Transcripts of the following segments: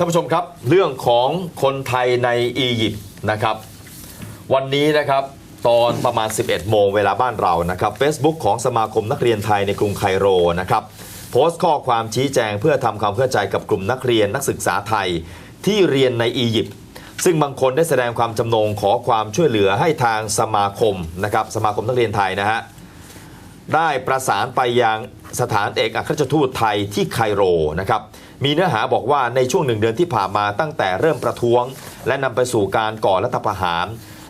ท่านผู้ชมครับ เรื่องของคนไทยในอียิปต์นะครับ วันนี้นะครับตอนประมาณ 11 โมงเวลาบ้านเรานะครับ Facebook ของสมาคมนักเรียนไทยในกรุงไคโรนะครับ โพสต์ข้อความชี้แจงเพื่อทำความเข้าใจกับกลุ่มนักเรียนนักศึกษาไทยที่เรียนในอียิปต์ซึ่งบางคนได้แสดงความจำนงขอความช่วยเหลือให้ทางสมาคมนะครับสมาคมนักเรียนไทยนะฮะได้ประสานไปยังสถานเอกอัครราชทูตไทยที่ไคโรนะครับ มีเนื้อหาบอกว่าในช่วงหนึ่งเดือนที่ผ่านมาตั้งแต่เริ่มประท้วง และนำไปสู่การก่อรัฐประหาร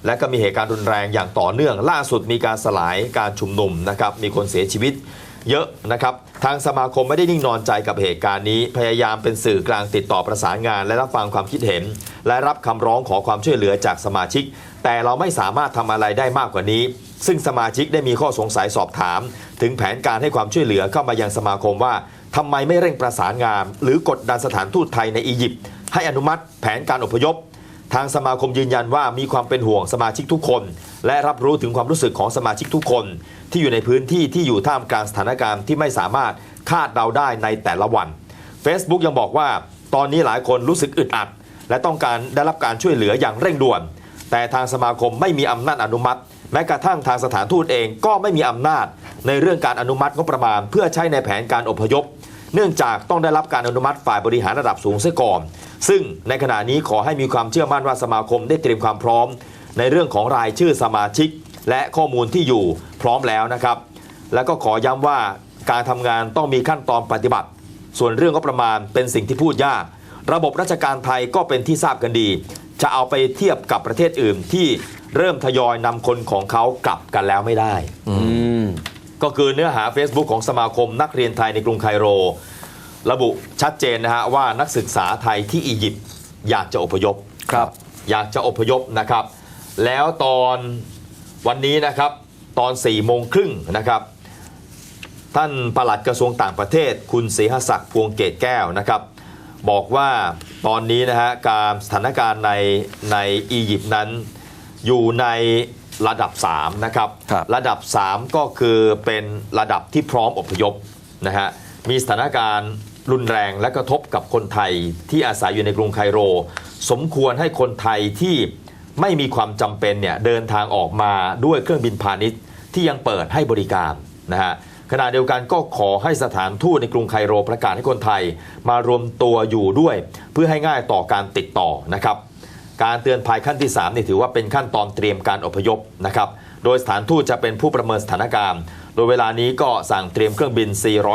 และก็มีเหตุการณ์รุนแรงอย่างต่อเนื่อง ล่าสุดมีการสลายการชุมนุมนะครับมีคนเสียชีวิตเยอะนะครับ ทางสมาคมไม่ได้นิ่งนอนใจกับเหตุการณ์นี้ พยายามเป็นสื่อกลางติดต่อประสานงาน และรับฟังความคิดเห็น และรับคำร้องขอความช่วยเหลือจากสมาชิก แต่เราไม่สามารถทำอะไรได้มากกว่านี้ ซึ่งสมาชิกได้มีข้อสงสัยสอบถาม ถึงแผนการให้ความช่วยเหลือเข้ามายังสมาคมว่า ทำไมไม่เร่งประสานงาน หรือกดดันสถานทูตไทยในอียิปต์ให้อนุมัติแผนการอพยพ ทางสมาคมยืนยันว่ามีความเป็นห่วงสมาชิกทุกคน และรับรู้ถึงความรู้สึกของสมาชิกทุกคน ที่อยู่ในพื้นที่ที่อยู่ท่ามกลางสถานการณ์ที่ไม่สามารถคาดเดาได้ในแต่ละวัน Facebook ยังบอกว่าตอนนี้หลายคนรู้สึกอึดอัด และต้องการได้รับการช่วยเหลืออย่างเร่งด่วน แต่ทางสมาคมไม่มีอำนาจอนุมัติ แม้กระทั่งทางสถานทูตเองก็ไม่มีอำนาจ ในเรื่องการอนุมัติงบประมาณ เพื่อใช้ในแผนการอพยพ เนื่องจากต้องได้รับการอนุมัติฝ่ายบริหารระดับสูงเสียก่อน ซึ่งในขณะนี้ขอให้มีความเชื่อมั่นว่าสมาคมได้เตรียมความพร้อม ในเรื่องของรายชื่อสมาชิก และข้อมูลที่อยู่พร้อมแล้วนะครับ แล้วก็ขอย้ำว่าการทำงานต้องมีขั้นตอนปฏิบัติ ส่วนเรื่องงบประมาณเป็นสิ่งที่พูดยาก ระบบราชการไทยก็เป็นที่ทราบกันดี จะเอาไปเทียบกับประเทศอื่นที่เริ่มทยอยนำคนของเขากลับกันแล้วไม่ได้ ก็คือเนื้อหา Facebook ของสมาคมนักเรียนไทยในกรุงไคโร ระบุชัดเจนนะฮะว่านักศึกษาไทยที่อียิปต์อยากจะอพยพครับ อยากจะอพยพนะครับ แล้วตอนวันนี้นะครับตอน4ี่โมงครึ่งนะครับ ท่านปลัดกระทรวงต่างประเทศ คุณศรีหศักดิ์พวงเกตแก้วนะครับ บอกว่าตอนนี้นะฮะการสถานการณ์ในในอียิปต์นั้นอยู่ใน ระดับ 3 นะครับครับ ระดับ 3 ก็คือเป็นระดับที่พร้อมอพยพนะฮะมีสถานการณ์รุนแรงและกระทบกับคนไทยที่อาศัยอยู่ในกรุงไคโร สมควรให้คนไทยที่ไม่มีความจำเป็นเนี่ยเดินทางออกมาด้วยเครื่องบินพาณิชย์ ที่ยังเปิดให้บริการนะฮะขณะเดียวกันก็ขอให้สถานทูตในกรุงไคโรประกาศให้คนไทย มารวมตัวอยู่ด้วย เพื่อให้ง่ายต่อการติดต่อนะครับ การเตือนภัยขั้นที่3นี่ถือว่าเป็นขั้นตอนเตรียมการอพยพนะครับโดยสถานทูตจะเป็นผู้ประเมินสถานการณ์ โดยเวลานี้ก็สั่งเตรียมเครื่องบิน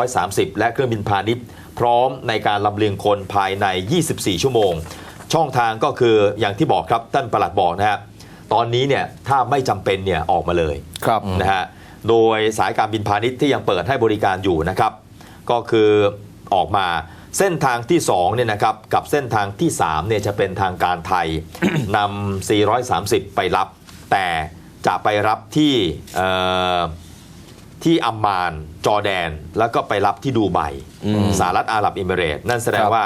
430 และเครื่องบินพาณิชย์ พร้อมในการลำเลียงคนภายใน 24 ชั่วโมง ช่องทางก็คืออย่างที่บอกครับท่านประหลัดบอกนะฮะตอนนี้เนี่ยถ้าไม่จำเป็นเนี่ยออกมาเลยครับนะฮะโดยสายการบินพาณิชย์ที่ยังเปิดให้บริการอยู่นะครับ ก็คือออกมา เส้นทางที่2เนี่ยนะครับกับเส้นทางที่3เนี่ยจะเป็นทางการไทยนำ430 ไปรับ แต่จะไปรับที่เอ่อที่อัมมาน จอร์แดน แล้วก็ไปรับที่ดูไบอืมสหรัฐอาหรับเอมิเรตส์นั่นแสดงครับว่า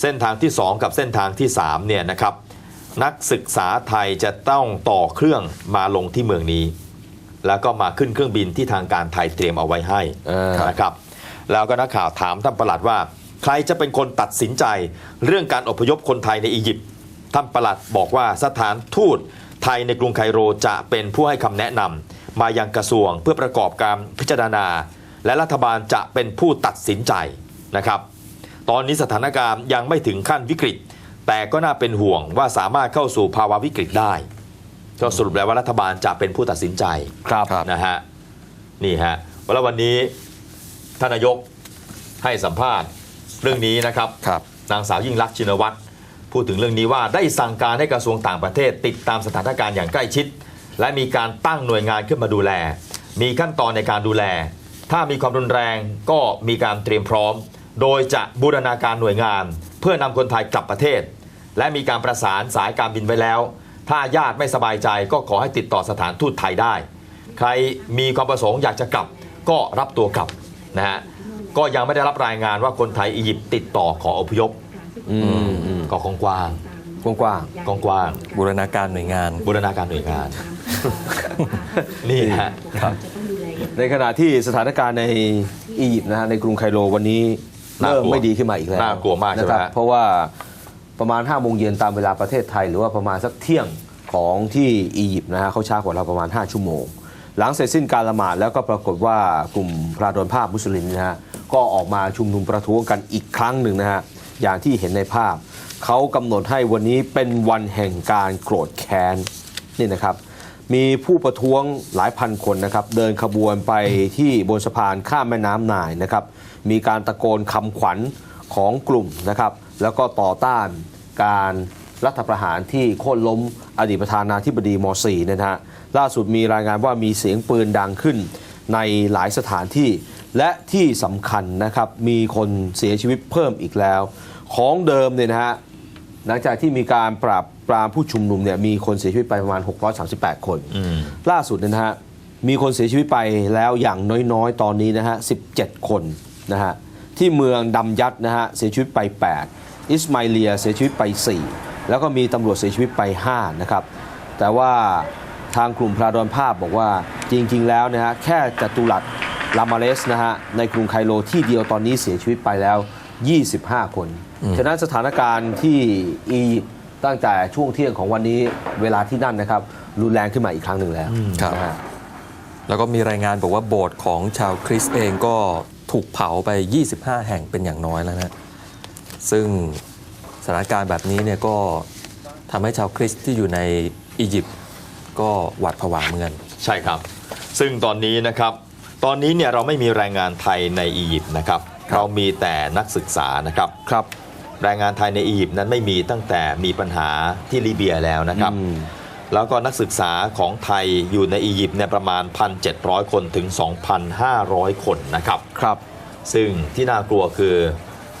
เส้นทางที่ 2 กับเส้นทางที่3เนี่ยนะครับนักศึกษาไทยจะต้องต่อเครื่องมาลงที่เมืองนี้ แล้วก็มาขึ้นเครื่องบินที่ทางการไทยเตรียมเอาไว้ให้เออนะครับแล้วก็นักข่าวถามท่านประหลัดว่า ใครจะเป็นคนตัดสินใจ เรื่องการอพยพคนไทยในอียิปต์ท่านประหลัดบอกว่าสถานทูตไทยในกรุงไคโรจะเป็นผู้ให้คำแนะนำมายังกระทรวงเพื่อประกอบการพิจารณา และรัฐบาลจะเป็นผู้ตัดสินใจนะครับ ตอนนี้สถานการณ์ยังไม่ถึงขั้นวิกฤต แต่ก็น่าเป็นห่วงว่าสามารถเข้าสู่ภาวะวิกฤตได้ก็สรุปแล้วว่ารัฐบาลจะเป็นผู้ตัดสินใจครับนะฮะนี่ฮะแล้ววันนี้ท่านนายกให้สัมภาษณ์ เรื่องนี้นะครับครับ นางสาวยิ่งลักษณ์ชินวัตรพูดถึงเรื่องนี้ว่าได้สั่งการให้กระทรวงต่างประเทศ ติดตามสถานการณ์อย่างใกล้ชิด และมีการตั้งหน่วยงานขึ้นมาดูแล มีขั้นตอนในการดูแล ถ้ามีความรุนแรงก็มีการเตรียมพร้อม โดยจะบูรณาการหน่วยงาน เพื่อนำคนไทยกลับประเทศ และมีการประสานสายการบินไว้แล้ว ถ้าญาติไม่สบายใจก็ขอให้ติดต่อสถานทูตไทยได้ ใครมีความประสงค์อยากจะกลับก็รับตัวกลับนะฮะ ก็ยังไม่ได้รับรายงานว่าคนไทยอียิปต์ติดต่อขออพยพอืมอืมก็กว้างกว้างๆกว้างบูรณาการหน่วยงานๆบูรณาการหน่วยงาน นี่ฮะๆในขณะที่สถานการณ์ในอียิปต์นะฮะในกรุงไคโรวันนี้น่ากลัวเริ่มไม่ดีขึ้นมาอีกแล้วน่ากลัวมากใช่ไหมนะครับฮะ เพราะว่าประมาณ5โมงเย็นตามเวลาประเทศไทย หรือว่าประมาณสักเที่ยงของที่อียิปต์นะฮะเขาช้ากว่าเราประมาณ 5 ชั่วโมง หลังเสร็จสิ้นการละหมาดแล้วก็ปรากฏว่ากลุ่มพระดนภาพมุสลิมนะฮะก็ออกมาชุมนุมประท้วงกันอีกครั้งหนึ่งนะฮะอย่างที่เห็นในภาพ เขากำหนดให้วันนี้เป็นวันแห่งการโกรธแค้นนี่นะครับ มีผู้ประท้วงหลายพันคนนะครับ เดินขบวนไปที่บนสะพานข้ามแม่น้ำนายนะครับ มีการตะโกนคำขวัญของกลุ่มนะครับ แล้วก็ต่อต้านการรัฐประหารที่โค่นล้มอดีตประธานาธิบดีมอร์ซีนะฮะ ล่าสุดมีรายงานว่ามีเสียงปืนดังขึ้นในหลายสถานที่ และที่สำคัญนะครับมีคนเสียชีวิตเพิ่มอีกแล้ว ของเดิมเนี่ยนะฮะหลังจากที่มีการปราบปรามผู้ชุมนุมเนี่ยมีคนเสียชีวิตไปประมาณ 638 คนอืมล่าสุดเนยนะฮะมีคนเสียชีวิตไปแล้วอย่างน้อยๆ ตอนนี้นะฮะ 17 คนนะฮะที่เมืองดำยัดนะฮะเสียชีวิตไป 8 อิสมาอิเลียเสียชีวิตไป 4 แล้วก็มีตำรวจเสียชีวิตไป 5 นะครับ แต่ว่า ทางกลุ่มพระดอนภาพบอกว่าจริง ๆ แล้วนะฮะแค่จัตุรัสลามาเลสนะฮะในกรุงไคโรที่เดียวตอนนี้เสียชีวิตไปแล้ว 25 คน ฉะนั้นสถานการณ์ที่อียิปต์ตั้งแต่ช่วงเที่ยงของวันนี้เวลาที่นั่นนะครับ รุนแรงขึ้นมาอีกครั้งหนึ่งแล้วครับนะฮะแล้วก็มีรายงานบอกว่าโบสถ์ของชาวคริสต์เองก็ถูกเผาไป 25 แห่งเป็นอย่างน้อยแล้วนะซึ่งสถานการณ์แบบนี้เนี่ยก็ทำให้ชาวคริสต์ที่อยู่ในอียิปต์ ก็หวาดผวาเหมือนกันใช่ครับ ซึ่งตอนนี้นะครับ ตอนนี้เนี่ยเราไม่มีแรงงานไทยในอียิปต์นะครับ เรามีแต่นักศึกษานะครับ ครับ แรงงานไทยในอียิปต์นั้นไม่มีตั้งแต่มีปัญหาที่ลิเบียแล้วนะครับอืมแล้วก็นักศึกษาของไทยอยู่ในอียิปต์เนี่ยประมาณ 1,700 คนถึง 2,500 คนนะครับ ครับ ซึ่งที่น่ากลัวคือ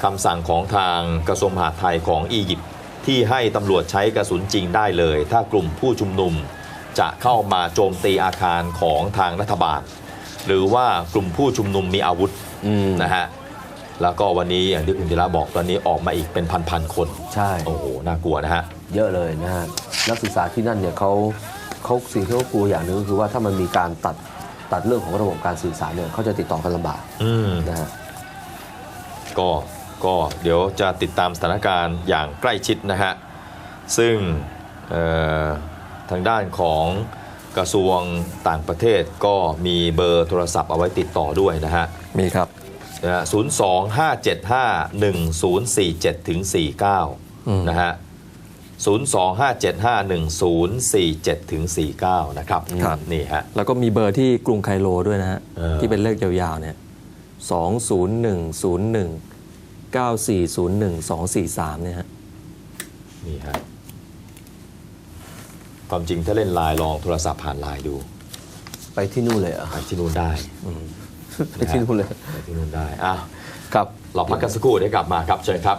คำสั่งของทางกระทรวงมหาดไทยของอียิปต์ที่ให้ตำรวจใช้กระสุนจริงได้เลย ถ้ากลุ่มผู้ชุมนุม จะเข้ามาโจมตีอาคารของทางรัฐบาล หรือว่ากลุ่มผู้ชุมนุมมีอาวุธอืมนะฮะแล้วก็วันนี้อย่างที่คุณธีระบอกตอนนี้ออกมาอีกเป็นพันๆคนใช่โอ้โหน่ากลัวนะฮะเยอะเลยนะฮะนักศึกษาที่นั่นเนี่ยเขาเขาสิ่งที่เขากลัวอย่างหนึงก็คือว่าถ้ามันมีการตัดตัดเรื่องของระบบการสื่อสารเนี่ยเขาจะติดต่อกันลำบากอืมนะฮะก็ก็เดี๋ยวจะติดตามสถานการณ์อย่างใกล้ชิดนะฮะ ซึ่งเอ่อ ทางด้านของกระทรวงต่างประเทศก็มีเบอร์โทรศัพท์เอาไว้ติดต่อด้วยนะฮะ มีครับศูนย์สองห้าเจ็ดห้าหนึ่งศูนย์สี่เจ็ดถึงสี่เก้าอืมนะฮะศูนย์สองห้าเจ็ดห้าหนึ่งศูนย์สี่เจ็ดถึงสี่เก้านะครับครับนี่ฮะ แล้วก็มีเบอร์ที่กรุงไคโรด้วยนะฮะเออที่เป็นเลขยาวๆเนี่ย20101 9401 243 เนี่ยฮะ นี่ฮะ ความจริงถ้าเล่นไลน์ลองโทรศัพท์ผ่านไลน์ดูไปที่นู่นเลยเหรอไปที่นู่นได้ไปที่นู่นเลยไปที่นู่นได้อ้าวครับเราพักกันสักครู่เดี๋ยวกลับมาครับเชิญครับ